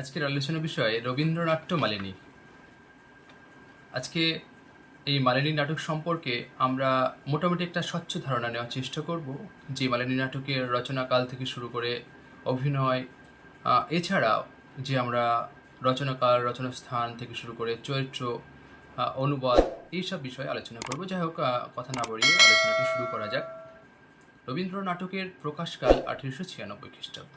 আজকের আলোচনা বিষয় রবীন্দ্রনাট্য মালিনী। আজকে এই মালিনী নাটক সম্পর্কে আমরা মোটামুটি একটা স্বচ্ছ ধারণা নেওয়ার চেষ্টা করব। যে মালিনী নাটকের রচনাকাল থেকে শুরু করে অভিনয় এছাড়াও যে আমরা রচনাকাল, রচনাস্থান থেকে শুরু করে চরিত্র অনুবাদ এইসব বিষয়ে আলোচনা করব। যাই হোক কথা না বাড়িয়ে আলোচনাটি শুরু করা যাক। রবীন্দ্র নাটকের প্রকাশকাল আঠেরোশো ছিয়ানব্বই খ্রিস্টাব্দ।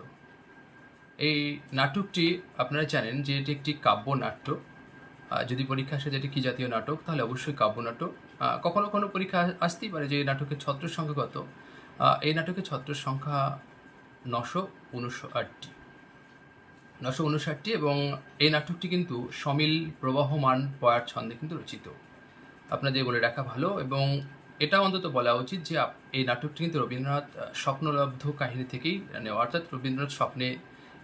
এই নাটকটি আপনারা জানেন যে এটি একটি কাব্যনাট্য। আহ, যদি পরীক্ষা আসে যে এটি কি জাতীয় নাটক তাহলে অবশ্যই কাব্যনাট্য আহ, কখনো কখনো পরীক্ষা আসতেই পারে যে নাটকের ছত্র সংখ্যা কত। এই নাটকের ছত্র সংখ্যা নশো উনষাটটি। নশো উনষাটটি এবং এই নাটকটি কিন্তু সমিল প্রবাহমান পয়ার ছন্দে কিন্তু রচিত। আপনাদের বলে রাখা ভালো এবং এটা অন্তত বলা উচিত যে এই নাটকটি কিন্তু রবীন্দ্রনাথ স্বপ্নলব্ধ কাহিনী থেকেই নেওয়া। অর্থাৎ রবীন্দ্রনাথ স্বপ্নে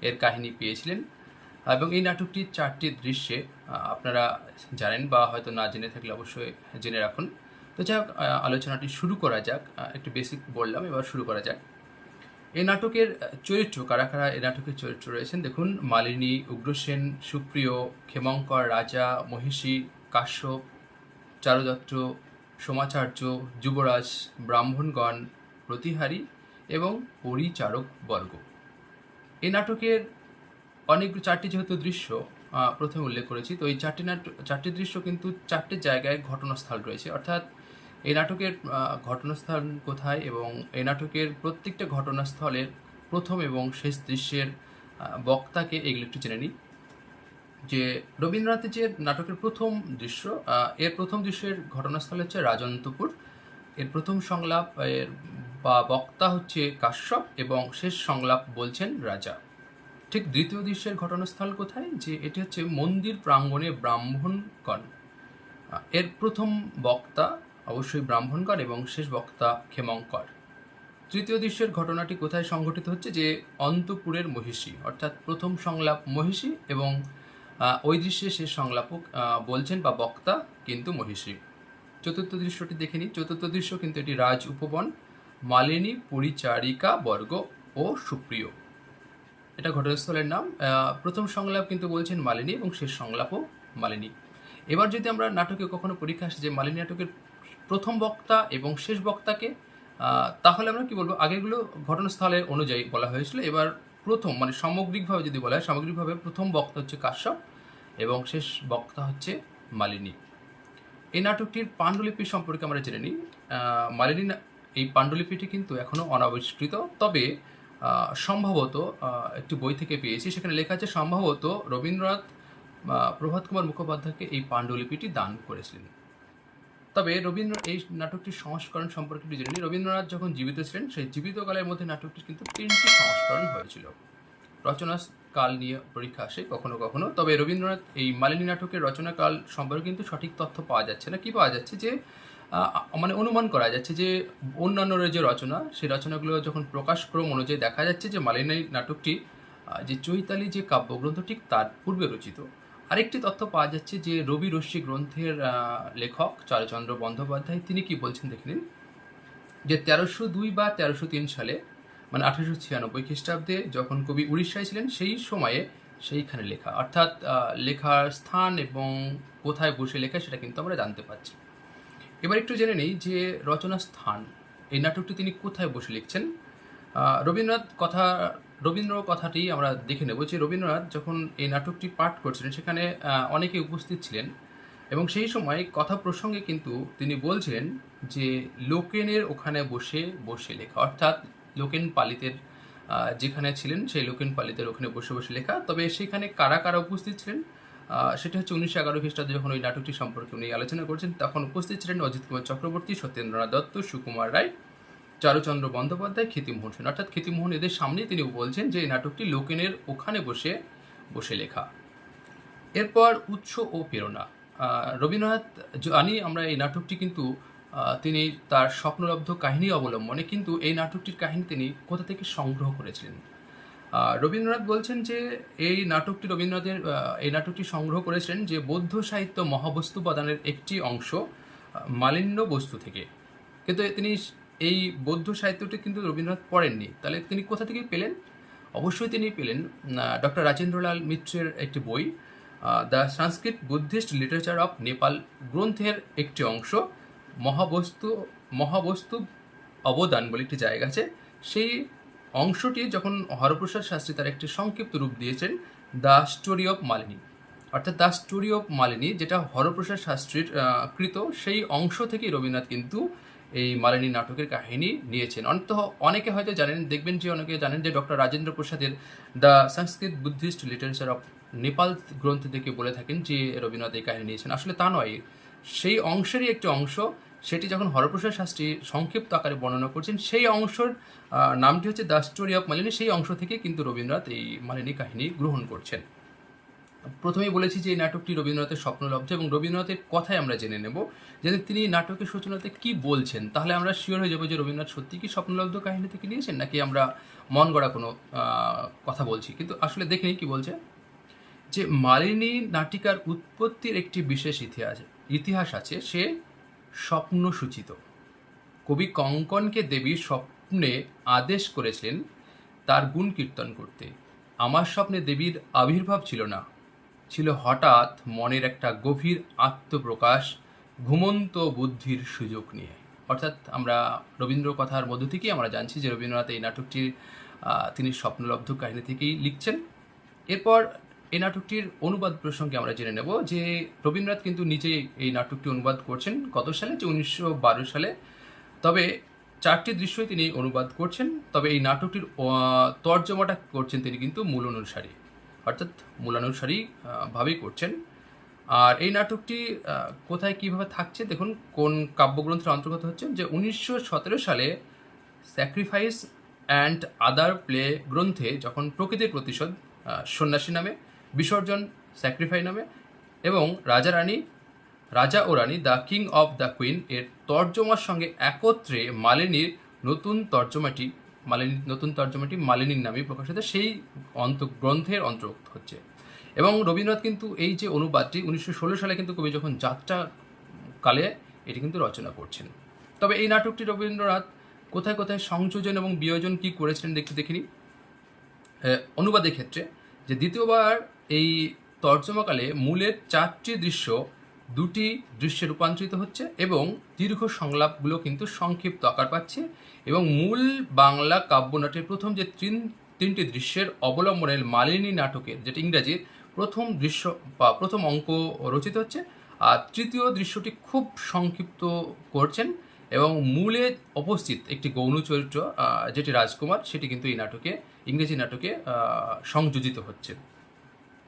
এর কাহিনী পেয়েছিলেন। এবং এই নাটকটির চারটি দৃশ্যে আপনারা জানেন বা হয়তো না জেনে থাকলে অবশ্যই জেনে রাখুন। তো যাই হোক আলোচনাটি শুরু করা যাক। একটু বেসিক বললাম, এবার শুরু করা যাক। এই নাটকের চরিত্র, কারা কারা এই নাটকের চরিত্র রয়েছেন? দেখুন, মালিনী উগ্রসেন সুপ্রিয়, ক্ষেমঙ্কর, রাজা, মহিষী, কাশ্যপ, চারুদত্ত, সোমাচার্য, যুবরাজ, ব্রাহ্মণগণ, প্রতিহারী এবং পরিচারক বর্গ। এই নাটকের অনেক চারটি যেহেতু দৃশ্য প্রথমে উল্লেখ করেছি, তো এই চারটি নাটক চারটি দৃশ্য কিন্তু চারটি জায়গায় ঘটনাস্থল রয়েছে। অর্থাৎ এই নাটকের ঘটনাস্থল কোথায় এবং এই নাটকের প্রত্যেকটা ঘটনাস্থলের প্রথম এবং শেষ দৃশ্যের বক্তাকে এগুলো একটু জেনে নিই। যে রবীন্দ্রনাথের যে নাটকের প্রথম দৃশ্য এর প্রথম দৃশ্যের ঘটনাস্থল হচ্ছে রাজন্তপুর। এর প্রথম সংলাপ, এর বা বক্তা হচ্ছে কাশ্যপ এবং শেষ সংলাপ বলছেন রাজা। ঠিক দ্বিতীয় দৃশ্যের ঘটনাস্থল কোথায়? যে এটি হচ্ছে মন্দির প্রাঙ্গণে ব্রাহ্মণগণ। এর প্রথম বক্তা অবশ্যই ব্রাহ্মণগণ এবং শেষ বক্তা ক্ষেমঙ্কর তৃতীয় দৃশ্যের ঘটনাটি কোথায় সংঘটিত হচ্ছে? যে অন্তপুরের মহিষী, অর্থাৎ প্রথম সংলাপ মহিষী এবং ওই দৃশ্যে শেষ সংলাপক বলছেন বা বক্তা কিন্তু মহিষী। চতুর্থ দৃশ্যটি দেখে নিই। চতুর্থ দৃশ্য কিন্তু এটি রাজ উপবন। মালিনী, পরিচারিকা, বর্গ ও সুপ্রিয়। এটা ঘটনাস্থলের নাম। প্রথম সংলাপ কিন্তু বলছেন মালিনী এবং শেষ সংলাপও মালিনী। এবার যদি আমরা নাটকে কখনো পরীক্ষা আসে যে মালিনী নাটকের প্রথম বক্তা এবং শেষ বক্তাকে তাহলে আমরা কি বলব? আগেগুলো ঘটনাস্থলের অনুযায়ী বলা হয়েছিল। এবার প্রথম মানে সামগ্রিকভাবে যদি বলা হয়, সামগ্রিকভাবে প্রথম বক্তা হচ্ছে কাশ্যপ এবং শেষ বক্তা হচ্ছে মালিনী। এই নাটকটির পাণ্ডুলিপি সম্পর্কে আমরা জেনে নিই। মালিনী এই পাণ্ডুলিপিটি কিন্তু এখনও অনাবিষ্কৃত, তবে সম্ভবত একটি বই থেকে পেয়েছি। সেখানে লেখা আছে, সম্ভবত রবীন্দ্রনাথ প্রভাত কুমার মুখোপাধ্যায়কে এই পাণ্ডুলিপিটি দান করেছিলেন। তবে রবীন্দ্র, এই নাটকটির সংস্করণ সম্পর্কে একটু জেনে রবীন্দ্রনাথ যখন জীবিত ছিলেন, সেই জীবিতকালের মধ্যে নাটকটির কিন্তু তিনটি সংস্করণ হয়েছিল। রচনা কাল নিয়ে পরীক্ষা আসে, কখনো কখনো। তবে রবীন্দ্রনাথ এই মালিনী নাটকের রচনাকাল সম্পর্কে কিন্তু সঠিক তথ্য পাওয়া যাচ্ছে না। কি পাওয়া যাচ্ছে যে মানে অনুমান করা যাচ্ছে যে অন্যান্য যে রচনা, সেই রচনাগুলো যখন প্রকাশক্রম অনুযায়ী দেখা যাচ্ছে যে মালিনী নাটকটি যে চৈতালি যে কাব্যগ্রন্থ, ঠিক তার পূর্বে রচিত। আরেকটি তথ্য পাওয়া যাচ্ছে যে রবি রশ্মি গ্রন্থের লেখক চারুচন্দ্র বন্দ্যোপাধ্যায়, তিনি কি বলছেন দেখে নিন। যে তেরোশো দুই বা তেরোশো তিন সালে মানে আঠেরোশো ছিয়ানব্বই খ্রিস্টাব্দে যখন কবি উড়িষ্যায় ছিলেন, সেই সময়ে সেইখানে লেখা, অর্থাৎ লেখার স্থান এবং কোথায় বসে লেখা সেটা কিন্তু আমরা জানতে পারছি। এবার একটু জেনে নিই যে রচনা স্থান, এই নাটকটি তিনি কোথায় বসে লিখছেন? রবীন্দ্রনাথ কথা, রবীন্দ্র কথাটি আমরা দেখে নেব যে রবীন্দ্রনাথ যখন এই নাটকটি পাঠ করছিলেন, সেখানে অনেকে উপস্থিত ছিলেন এবং সেই সময় কথা প্রসঙ্গে কিন্তু তিনি বলছিলেন যে লোকেনের ওখানে বসে বসে লেখা, অর্থাৎ লোকেন পালিতের যেখানে ছিলেন সেই লোকেন পালিতের ওখানে বসে বসে লেখা। তবে সেখানে কারা কারা উপস্থিত ছিলেন? সেটা হচ্ছে উনিশশো এগারো খ্রিস্টাব্দে যখন ওই নাটকটি সম্পর্কে উনি আলোচনা করছেন, তখন উপস্থিত ছিলেন অজিত কুমার চক্রবর্তী, সত্যেন্দ্রনাথ দত্ত, সুকুমার রায়, চারুচন্দ্র বন্দ্যোপাধ্যায় খ্যাতিমোহন সেন। অর্থাৎ খ্যাতিমোহন এদের সামনেই তিনি বলছেন যে এই নাটকটি লোকেনের ওখানে বসে বসে লেখা। এরপর উৎস ও প্রেরণা। রবীন্দ্রনাথ জানি আমরা এই নাটকটি কিন্তু তিনি তার স্বপ্নলব্ধ কাহিনী অবলম্বনে, কিন্তু এই নাটকটির কাহিনী তিনি কোথা থেকে সংগ্রহ করেছিলেন? রবীন্দ্রনাথ বলছেন যে এই নাটকটি রবীন্দ্রনাথের এই নাটকটি সংগ্রহ করেছেন যে বৌদ্ধ সাহিত্য মহাবস্তু উপাদানের একটি অংশ মালিন্য বস্তু থেকে। কিন্তু তিনি এই বৌদ্ধ সাহিত্যটি কিন্তু রবীন্দ্রনাথ পড়েননি। তাহলে তিনি কোথা থেকে পেলেন? অবশ্যই তিনি পেলেন ডক্টর রাজেন্দ্রলাল মিত্রের একটি বই the Sanskrit Buddhist literature of Nepal গ্রন্থের একটি অংশ, মহাবস্তু মহাবস্তু অবদান বলে একটি জায়গা আছে। সেই অংশটি যখন হরপ্রসাদ শাস্ত্রী তার একটি সংক্ষিপ্ত রূপ দিয়েছেন, দ্য স্টোরি অফ মালিনী অর্থাৎ দ্য স্টোরি অফ মালিনী যেটা হরপ্রসাদ শাস্ত্রীর কৃত, সেই অংশ থেকেই রবীন্দ্রনাথ কিন্তু এই মালিনী নাটকের কাহিনী নিয়েছেন। অন্ত অনেকে হয়তো জানেন, দেখবেন যে অনেকে জানেন যে ডক্টর রাজেন্দ্র প্রসাদের the Sanskrit Buddhist literature of Nepal গ্রন্থ থেকে বলে থাকেন যে রবীন্দ্রনাথ এই কাহিনী নিয়েছেন। আসলে তা নয়, সেই অংশেরই একটি অংশ সেটি যখন হরপ্রসাদ শাস্ত্রী সংক্ষিপ্ত আকারে বর্ণনা করছেন, সেই অংশের নামটি হচ্ছে দ্য স্টোরি অফ মালিনী। সেই অংশ থেকে কিন্তু রবীন্দ্রনাথ এই মালিনী কাহিনী গ্রহণ করছেন। প্রথমেই বলেছি যে এই নাটকটি রবীন্দ্রনাথের স্বপ্নলব্ধ এবং রবীন্দ্রনাথের কথাই আমরা জেনে নেব যে তিনি নাটকের সূচনাতে কি বলছেন। তাহলে আমরা শিওর হয়ে যাব যে রবীন্দ্রনাথ সত্যি কি স্বপ্নলব্ধ কাহিনী থেকে নিয়েছেন, নাকি আমরা মন গড়া কোনো কথা বলছি। কিন্তু আসলে দেখে নিই কি বলছে। যে মালিনী নাটিকার উৎপত্তির একটি বিশেষ ইতিহাস ইতিহাস আছে। সে স্বপ্ন সূচিত কবি কঙ্কনকে দেবী স্বপ্নে আদেশ করেছিলেন তার গুণ কীর্তন করতে। আমার স্বপ্নে দেবীর আবির্ভাব ছিল না। ছিল হঠাৎ মনের একটা গভীর আত্মপ্রকাশ, ঘুমন্ত বুদ্ধির সুযোগ নিয়ে। অর্থাৎ আমরা রবীন্দ্র কথার মধ্য থেকেই আমরা জানছি যে রবীন্দ্রনাথ এই নাটকটির তিনি স্বপ্নলব্ধ কাহিনী থেকেই লিখছেন। এরপর এই নাটকটির অনুবাদ প্রসঙ্গে আমরা জেনে নেব যে রবীন্দ্রনাথ কিন্তু নিজেই এই নাটকটি অনুবাদ করছেন। কত সালে? যে উনিশশো বারো সালে। তবে চারটি দৃশ্যই তিনি অনুবাদ করছেন। তবে এই নাটকটির তর্জমাটা করছেন তিনি কিন্তু মূল অনুসারী অর্থাৎ মূলানুসারী ভাবেই করছেন। আর এই নাটকটি কোথায় কীভাবে থাকছে? দেখুন, কোন কাব্যগ্রন্থের অন্তর্গত হচ্ছে যে উনিশশো সতেরো সালে স্যাক্রিফাইস অ্যান্ড আদার প্লে গ্রন্থে যখন প্রকৃতির প্রতিশোধ সন্ন্যাসী নামে বিসর্জন স্যাক্রিফাই নামে এবং রাজা রানী, রাজা ও রানী the king of the queen এর তর্জমার সঙ্গে একত্রে মালিনীর নতুন তর্জমাটি মালিনীর নতুন তর্জমাটি মালিনীর নামে প্রকাশিত, সেই অন্ত গ্রন্থের অন্তর্ভুক্ত হচ্ছে। এবং রবীন্দ্রনাথ কিন্তু এই যে অনুবাদটি উনিশশো ষোলো সালে কিন্তু কবি যখন যাত্রা কালে এটি কিন্তু রচনা করছেন। তবে এই নাটকটি রবীন্দ্রনাথ কোথায় কোথায় সংযোজন এবং বিয়োজন কি করেছিলেন দেখতে দেখিনি। অনুবাদের ক্ষেত্রে যে দ্বিতীয়বার এই তর্জমাকালে মূলের চারটি দৃশ্য দুটি দৃশ্যে রূপান্তরিত হচ্ছে এবং দীর্ঘ সংলাপগুলো কিন্তু সংক্ষিপ্ত আকার পাচ্ছে এবং মূল বাংলা কাব্যনাটের প্রথম যে তিন, তিনটি দৃশ্যের অবলম্বনের মালিনী নাটকের যেটা ইংরাজির প্রথম দৃশ্য বা প্রথম অঙ্ক রচিত হচ্ছে, আর তৃতীয় দৃশ্যটি খুব সংক্ষিপ্ত করছেন এবং মূলে উপস্থিত একটি গৌণ চরিত্র যেটি রাজকুমার, সেটি কিন্তু এই নাটকে, ইংরেজি নাটকে সংযোজিত হচ্ছে।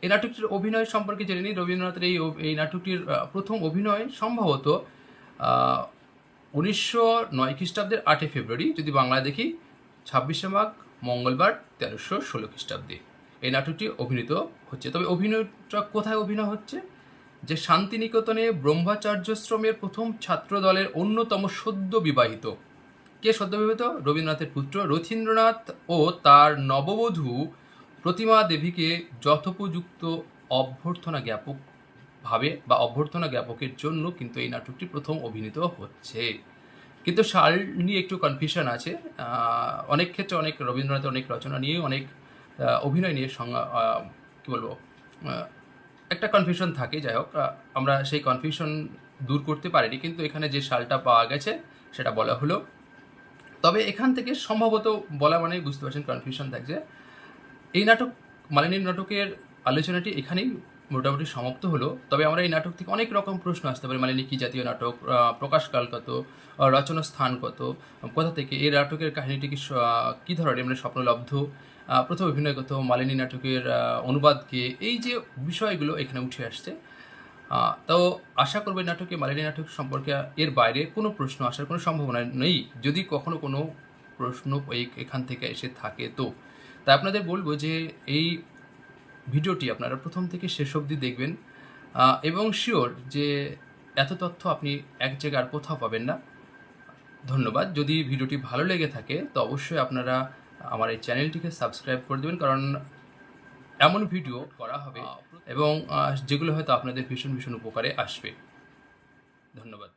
এই নাটকটির অভিনয় সম্পর্কে জেনে নিই। রবীন্দ্রনাথের এই এই নাটকটির প্রথম অভিনয় সম্ভবত উনিশশো নয় খ্রিস্টাব্দের আটই ফেব্রুয়ারি, যদি বাংলায় দেখি, ছাব্বিশে মাঘ, মঙ্গলবার, তেরোশো ষোলো খ্রিস্টাব্দে। এই নাটকটি অভিনীত হচ্ছে। তবে অভিনয়টা কোথায় অভিনয় হচ্ছে? যে শান্তিনিকেতনে ব্রহ্মাচার্যশ্রমের প্রথম ছাত্র দলের অন্যতম সদ্য বিবাহিত। কে সদ্য বিবাহিত? রবীন্দ্রনাথের পুত্র রথীন্দ্রনাথ ও তার নববধূ প্রতিমা দেবীকে যথোপযুক্ত অভ্যর্থনা জ্ঞাপক ভাবে বা অভ্যর্থনা জ্ঞাপকের জন্য কিন্তু এই নাটকটি প্রথম অভিনীত হচ্ছে। কিন্তু সাল নিয়ে একটু কনফিউশন আছে। অনেক ক্ষেত্রে অনেক রবীন্দ্রনাথের অনেক রচনা নিয়ে অনেক অভিনয় নিয়ে সংজ্ঞা কি বলব একটা কনফিউশন থাকে। যাই হোক আমরা সেই কনফিউশন দূর করতে পারিনি, কিন্তু এখানে যে সালটা পাওয়া গেছে সেটা বলা হলো। তবে এখান থেকে সম্ভবত বলা মানে বুঝতে পারছেন কনফিউশন থাকছে। এই নাটক মালিনীর নাটকের আলোচনাটি এখানেই মোটামুটি সমাপ্ত হলো। তবে আমরা এই নাটক থেকে অনেক রকম প্রশ্ন আসতে পারে। মালিনী কি জাতীয় নাটক? প্রকাশকাল কত? রচনা স্থান কত? কোথা থেকে? এই নাটকের কাহিনীটি কি কি ধরনের? মানে স্বপ্নলব্ধ? আহ, অভিনয় কত? মালিনী নাটকের অনুবাদকে এই যে বিষয়গুলো এখানে উঠে আসছে। তো আশা করব নাটকে মালিনী নাটক সম্পর্কে এর বাইরে কোনো প্রশ্ন আসার কোনো সম্ভাবনা নেই। যদি কখনো কোনো প্রশ্ন এখান থেকে এসে থাকে তো। তাই আপনাদের বলব যে এই ভিডিওটি আপনারা প্রথম থেকে শেষ অবধি দেখবেন এবং শিওর যে এত তথ্য আপনি এক জায়গায় আর কোথাও পাবেন না। ধন্যবাদ। যদি ভিডিওটি ভালো লেগে থাকে, তো অবশ্যই আপনারা আমার এই চ্যানেলটিকে সাবস্ক্রাইব করে দেবেন, কারণ এমন ভিডিও করা হবে এবং যেগুলো হয়তো আপনাদের ভীষণ ভীষণ উপকারে আসবে। ধন্যবাদ।